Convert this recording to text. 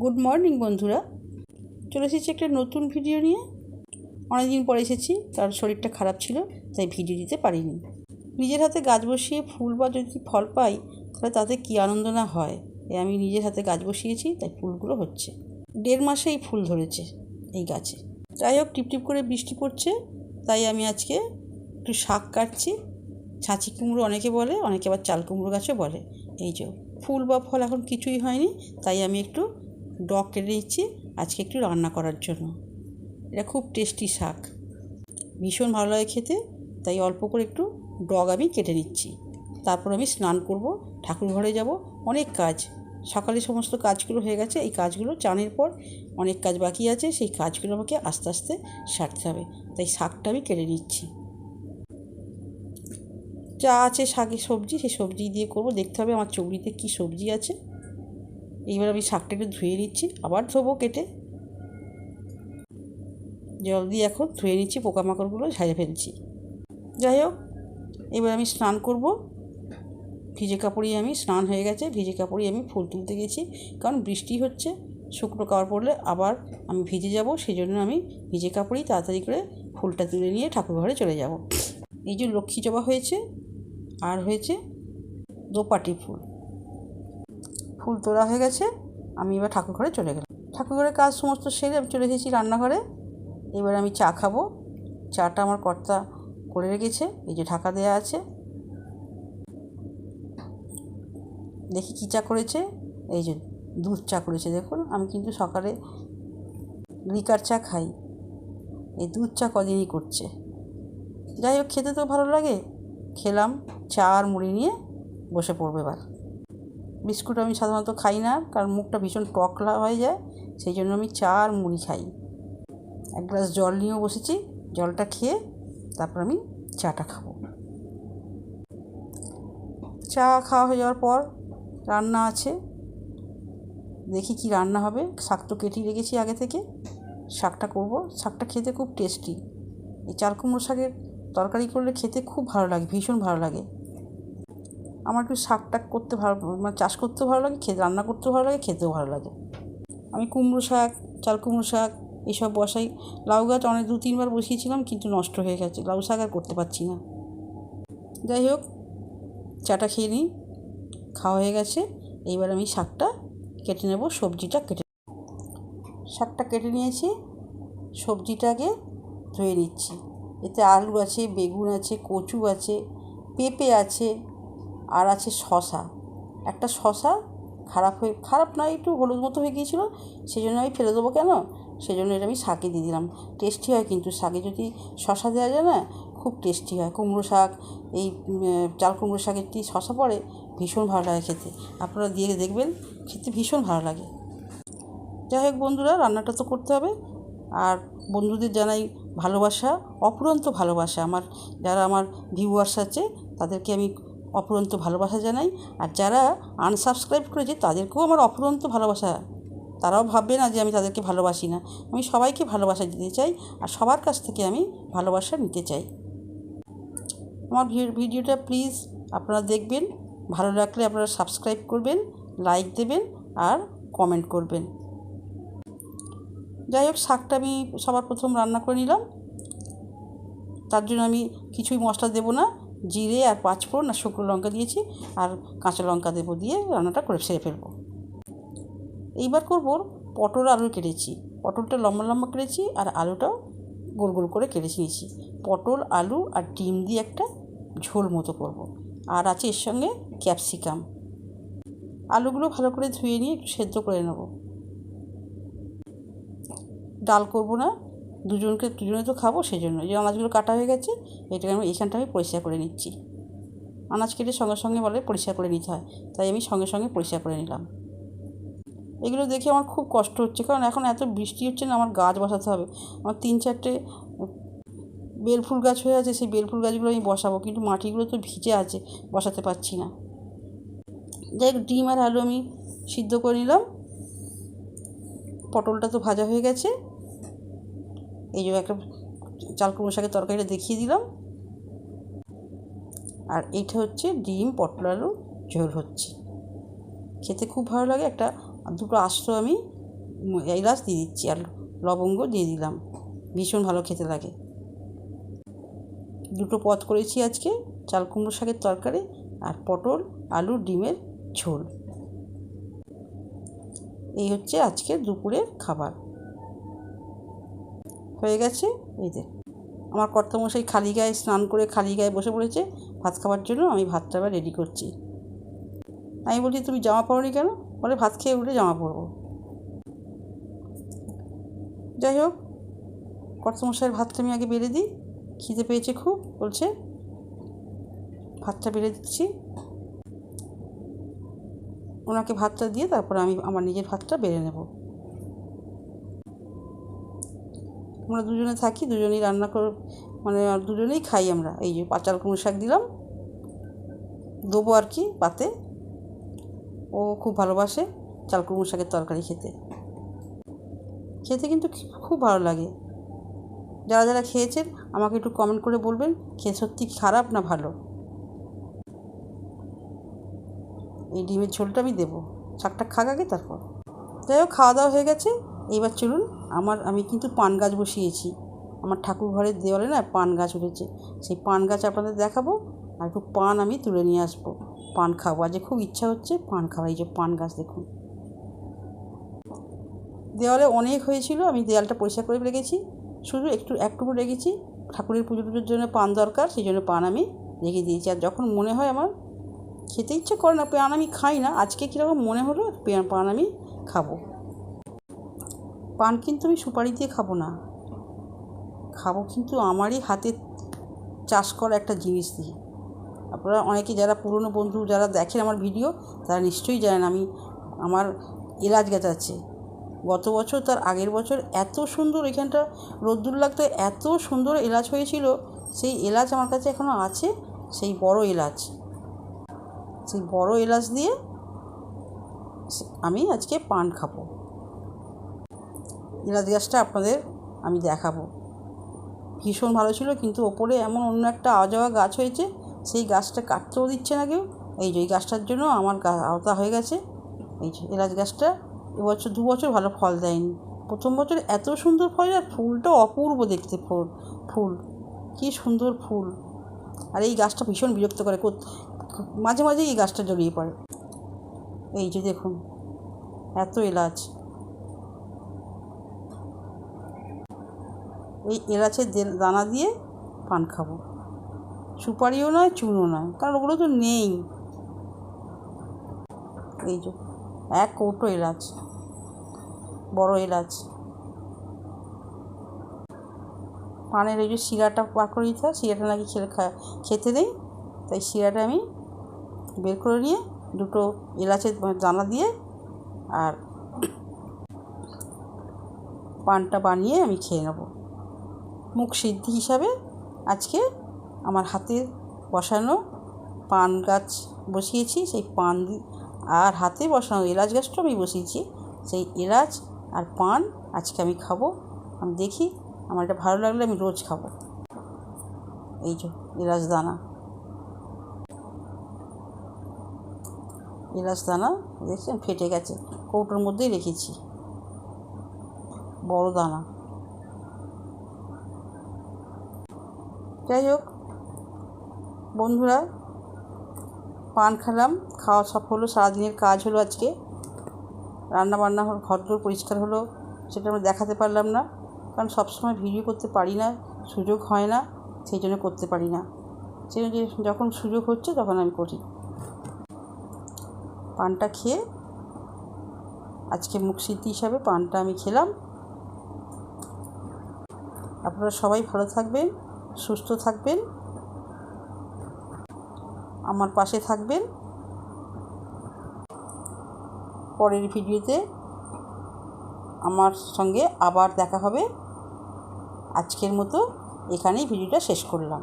Good morning বন্ধুরা। চলে এসেছি একটা নতুন ভিডিও নিয়ে। অনেকদিন পরে এসেছি, তার শরীরটা খারাপ ছিল, তাই ভিডিও দিতে পারিনি। নিজের হাতে গাছ বসিয়ে ফুল বা যদি ফল পাই, তাহলে তাতে কী আনন্দ না হয়? এ আমি নিজের হাতে গাছ বসিয়েছি, তাই ফুলগুলো হচ্ছে। দেড় মাসে এই ফুল ধরেছে, এই গাছে। যাই হোক টিপটিপ করে বৃষ্টি পড়ছে, তাই আমি আজকে একটু শাক কাটছি। ছাঁচি কুমড়ো অনেকে বলে, অনেকে আবার চাল কুমড়ো গাছও বলে। এই যে, ফুল বা ফল এখন কিছুই হয়নি, তাই আমি একটু ডগ কেটে নিচ্ছি আজকে একটু রান্না করার জন্য। এটা খুব টেস্টি শাক। ভীষণ ভালো লাগে খেতে, তাই অল্প করে একটু ডগ আমি কেটে নিচ্ছি। তারপর আমি স্নান করব, ঠাকুর ঘরে যাব, অনেক কাজ। সকালে সমস্ত কাজগুলো হয়ে গেছে, এই কাজগুলো চানের পর অনেক কাজ বাকি আছে, সেই কাজগুলো আমাকে আস্তে আস্তে সারতে হবে। তাই শাকটা আমি কেটে নিচ্ছি। যা আছে শাকের সবজি, সেই সবজি দিয়ে করব। দেখতে হবে আমার চবড়িতে কী সবজি আছে। এইবার আমি শাকটা একটু ধুয়ে নিচ্ছি, আবার ধোবো কেটে। জল দিয়ে এখন ধুয়ে নিচ্ছি, পোকামাকড়গুলো ঝাড়ে ফেলছি। যাই হোক, এবার আমি স্নান করব। ভিজে কাপড়ই আমি, স্নান হয়ে গেছে, ভিজে কাপড়ই আমি ফুল তুলতে গেছি, কারণ বৃষ্টি হচ্ছে, শুকনো কাপড় পরলে আবার আমি ভিজে যাব সেই জন্য আমি ভিজে কাপড়ই তাড়াতাড়ি করে ফুলটা তুলে নিয়ে ঠাকুর ঘরে চলে যাব। এই যে লক্ষ্মী জবা হয়েছে, আর হয়েছে দোপাটি ফুল। ফুল তোলা হয়ে গেছে, আমি এবার ঠাকুর ঘরে চলে গেলাম। ঠাকুর ঘরের কাজ সমস্ত সেরে আমি চলে এসেছি রান্নাঘরে। এবার আমি চা খাব। চাটা আমার কর্তা করে রেখেছে, এই যে ঢাকা দেওয়া আছে। দেখি কী চা করেছে। এই যে দুধ চা করেছে, দেখুন। আমি কিন্তু সকালে লিকার চা খাই। এই দুধ চা কদিনই করছে। যাই হোক, খেতে তো ভালো লাগে। খেলাম চা আর মুড়ি নিয়ে বসে পড়বে এবার। বিস্কুট আমি সাধারণত খাই না, কারণ মুখটা ভীষণ টকলা হয়ে যায়, সেই জন্য আমি চা আর মুড়ি খাই। এক গ্লাস জল নিয়েও বসেছি, জলটা খেয়ে তারপর আমি চাটা খাব। চা খাওয়া হয়ে যাওয়ার পর রান্না আছে। দেখি কি রান্না হবে। শাক তো কেটেই রেখেছি আগে থেকে। শাকটা করব। শাকটা খেতে খুব টেস্টি এই চাল কুমড়ো শাকের তরকারি করলে খেতে খুব ভালো লাগে, ভীষণ ভালো লাগে। আমার একটু শাক টাক করতে ভালো মানে চাষ করতেও ভালো লাগে খেতে রান্না করতেও ভালো লাগে, খেতেও ভালো লাগে। আমি কুমড়ো শাক, চাল কুমড়ো শাক, এসব বসাই। লাউ গাছ অনেক দু, তিনবার বসিয়েছিলাম, কিন্তু নষ্ট হয়ে গেছে। লাউ শাক আর করতে পারছি না। যাই হোক, চাটা খেয়ে নিই। খাওয়া হয়ে গেছে। এইবার আমি শাকটা কেটে নেব, সবজিটা কেটে শাকটা কেটে নিয়েছি। সবজিটাকে ধুয়ে নিচ্ছি। এতে আলু আছে, বেগুন আছে, কচু আছে, পেঁপে আছে আর আছে শশা। একটা শশা খারাপ হয়ে, খারাপ নয়, একটু হলুদ মতো হয়ে গিয়েছিল সেই জন্য আমি ফেলে দেবো কেন? সেই জন্য এটা আমি শাকে দিয়ে দিলাম। টেস্টি হয় কিন্তু শাকে যদি শশা দেওয়া যায় না, খুব টেস্টি হয়। কুমড়ো শাক, এই চাল কুমড়ো শাকের কি শশা পড়ে, ভীষণ ভালো লাগে খেতে। আপনারা দিয়ে দেখবেন, খেতে ভীষণ ভালো লাগে। যাই হোক বন্ধুরা, রান্নাটা তো করতে হবে। আর বন্ধুদের জানাই ভালোবাসা, অপুরন্ত ভালোবাসা। আমার, যারা আমার ভিউয়ার্স আছে, তাদেরকে আমি অপুরন্ত ভালোবাসা জানাই। আর যারা আনসাবস্ক্রাইব করেছে, তাদেরকেও আমার অফুরন্ত ভালোবাসা। তারাও ভাববে না যে আমি তাদেরকে ভালোবাসি না। আমি সবাইকে ভালোবাসা দিতে চাই আর সবার কাছ থেকে আমি ভালোবাসা নিতে চাই। আমার ভিডিওটা প্লিজ আপনারা দেখবেন, ভালো লাগলে আপনারা সাবস্ক্রাইব করবেন লাইক দেবেন আর কমেন্ট করবেন। যাই হোক, শাকটা আমি সবার প্রথম রান্না করে নিলাম। তার জন্য আমি কিছুই মশলা দেবো না। জিরে আর পাঁচফোড়ন আর শুকনো লঙ্কা দিয়েছি আর কাঁচা লঙ্কা দেবো দিয়ে রান্নাটা করে সেরে ফেলব। এইবার করব পটল আলু কেটেছি। পটলটা লম্বা লম্বা কেটেছি আর আলুটাও গোল গোল করে কেটে নিয়েছি। পটল, আলু আর ডিম দিয়ে একটা ঝোল মতো করব। আর আছে এর সঙ্গে ক্যাপসিকাম। আলুগুলো ভালো করে ধুয়ে নিয়ে একটু সেদ্ধ করে নেব। ডাল করব না দুজনকে দুজনে তো খাব সেই জন্য যে আনাজগুলো কাটা হয়ে গেছে, এটাকে আমি এইখানটা আমি পরিষ্কার করে নিচ্ছি। আনাজ কেটে সঙ্গে সঙ্গে বলে পরিষ্কার করে নিতে হয়, তাই আমি সঙ্গে সঙ্গে পরিষ্কার করে নিলাম। এগুলো দেখে আমার খুব কষ্ট হচ্ছে, কারণ এখন এত বৃষ্টি হচ্ছে না, আমার গাছ বসাতে হবে। আমার তিন চারটে বেলফুল গাছ হয়ে আছে, সেই বেলফুল গাছগুলো আমি বসাবো, কিন্তু মাটিগুলো তো ভিজে আছে, বসাতে পারছি না। যাই হোক, ডিম আর আলু আমি সিদ্ধ করে নিলাম। পটলটা তো ভাজা হয়ে গেছে। এই যে একটা চাল কুমড়ো শাকের তরকারিটা দেখিয়ে দিলাম। আর এইটা হচ্ছে ডিম, পটল আলু, ঝোল হচ্ছে। খেতে খুব ভালো লাগে। একটা দুটো আস্ত আমি এলাচ দিয়ে দিচ্ছি আর লবঙ্গ দিয়ে দিলাম। ভীষণ ভালো খেতে লাগে। দুটো পদ করেছি আজকে, চাল কুমড়ো শাকের তরকারি আর পটল, আলু, ডিমের ঝোল। এই হচ্ছে আজকে দুপুরের খাবার। হয়ে গেছে, এই যে। আমার কর্তামশাই খালি গায়ে স্নান করে খালি গায়ে বসে পড়েছে, ভাত খাওয়ার জন্য আমি ভাতটা আবার রেডি করছি। আমি বলছি, তুমি জামা পরোনি কেন? বলে, ভাত খেয়ে উঠে জামা পরবো। যাই হোক, কর্তামশাইয়ের ভাতটা আমি আগে বেড়ে দিই, খিদে পেয়েছে খুব, বলছে, ভাতটা বেড়ে দিচ্ছি। ওনাকে ভাতটা দিয়ে তারপর আমি আমার নিজের ভাতটা বেড়ে নেব। আমরা দুজনে থাকি, দুজনেই রান্না করে মানে দুজনেই খাই আমরা। এই যে পাচাল কুমড়ো শাক দিলাম। দেবো আর কি পাতে। ও খুব ভালোবাসে চাল কুমড়ো শাকের তরকারি খেতে। খেতে কিন্তু খুব ভালো লাগে। যারা যারা খেয়েছেন, আমাকে একটু কমেন্ট করে বলবেন, খেয়ে সত্যি খারাপ না ভালো? এই ডিমের ঝোলটা আমি দেবো। শাকটা খাক আগে তারপর। যাই হোক, খাওয়া দাওয়া হয়ে গেছে। এইবার চলুন আমার, আমি কিন্তু পান গাছ বসিয়েছি। আমার ঠাকুর ঘরের দেওয়ালে না পান গাছ উঠেছে। সেই পান গাছ আপনাদের দেখাবো আর একটু পান আমি তুলে নিয়ে আসব। পান খাব। আজকে খুব ইচ্ছা হচ্ছে পান খাওয়া, এই যে পান গাছ দেখুন। দেওয়ালে অনেক হয়েছিল, আমি দেওয়ালটা পরিষ্কার করে রেখেছি। শুধু একটু, একটুকু রেখেছি। ঠাকুরের পুজো টুজোর জন্য পান দরকার, সেই জন্য পান আমি রেখে দিয়েছি। আর যখন মনে হয় আমার খেতে ইচ্ছে করে না, পান আমি খাই না, আজকে কীরকম মনে হলো পান আমি খাব। পান কিন্তু আমি সুপারি দিয়ে খাব না। খাব কিন্তু আমারই হাতে চাষ করা একটা জিনিস দিয়ে। আপনারা অনেকে যারা পুরনো বন্ধু যারা দেখেন আমার ভিডিও, তারা নিশ্চয়ই জানেন আমি, আমার এলাচ গাছ আছে। গত বছর তার আগের বছর এত সুন্দর এখানটা রোদ্দুর লাগতো এত সুন্দর এলাচ হয়েছিল, সেই এলাচ আমার কাছে এখনও আছে, সেই বড় এলাচ। সেই বড় এলাচ দিয়ে আমি আজকে পান খাব। এলাচ গাছটা আপনাদের আমি দেখাবো। ভীষণ ভালো ছিল, কিন্তু ওপরে এমন অন্য একটা আওয়াজাওয়া গাছ হয়েছে, সেই গাছটা কাটতেও দিচ্ছে না কেউ। এই যে, এই গাছটার জন্য আমার আওতা হয়ে গেছে। এই যে, এলাচ গাছটা এবছর দু বছর ভালো ফল দেয়নি। প্রথম বছর এত সুন্দর ফল আর ফুলটা অপূর্ব দেখতে ফুল ফুল। কী সুন্দর ফুল। আর এই গাছটা ভীষণ বিরক্ত করে মাঝে মাঝে এই গাছটা জড়িয়ে পড়ে। এই যে, দেখুন, এত এলাচ। এই এলাচের দানা দিয়ে পান খাব। সুপারিও নয়, চুনও নয়, কারণ ওগুলো তো নেই। এই যে, এক কৌটো এলাচ, বড় এলাচ। পানের ওই যে শিরাটা বার করে দিতে হয়, শিরাটা নাকি খেলে খেতে নেই তাই শিরাটা আমি বের করে নিয়ে দুটো এলাচের দানা দিয়ে আর পানটা বানিয়ে আমি খেয়ে নেব। মুখ সিদ্ধি হিসাবে আজকে আমার হাতে বসানো পান গাছ বসিয়েছি, সেই পান আর হাতে বসানো এলাচ গাছটাও আমি বসিয়েছি। সেই এলাচ আর পান আজকে আমি খাব। আমি দেখি, আমার এটা ভালো লাগলে আমি রোজ খাব। এই যে, এলাচ দানা। এলাচ দানা, দেখছেন? ফেটে গেছে। কৌটোর মধ্যেই রেখেছি। বড় দানা। যাই হোক, বন্ধুরা, পান খেলাম, খাওয়া সব হলো, সারাদিনের কাজ হলো আজকে। রান্না বান্না হলো ঘর দোর পরিষ্কার হলো, সেটা আমরা দেখাতে পারলাম না, কারণ সবসময় ভিডিও করতে পারি না, সুযোগ হয় না, সেই জন্য করতে পারি না। সেই জন্য যখন সুযোগ হচ্ছে, তখন আমি করি। পানটা খেয়ে, আজকে মুখ স্মৃতি হিসাবে পানটা আমি খেলাম। আপনারা সবাই ভালো থাকবেন। সুস্থ থাকবেন, আমার পাশে থাকবেন। পরের ভিডিওতে আমার সঙ্গে আবার দেখা হবে। আজকের মতো এখানেই ভিডিওটা শেষ করলাম।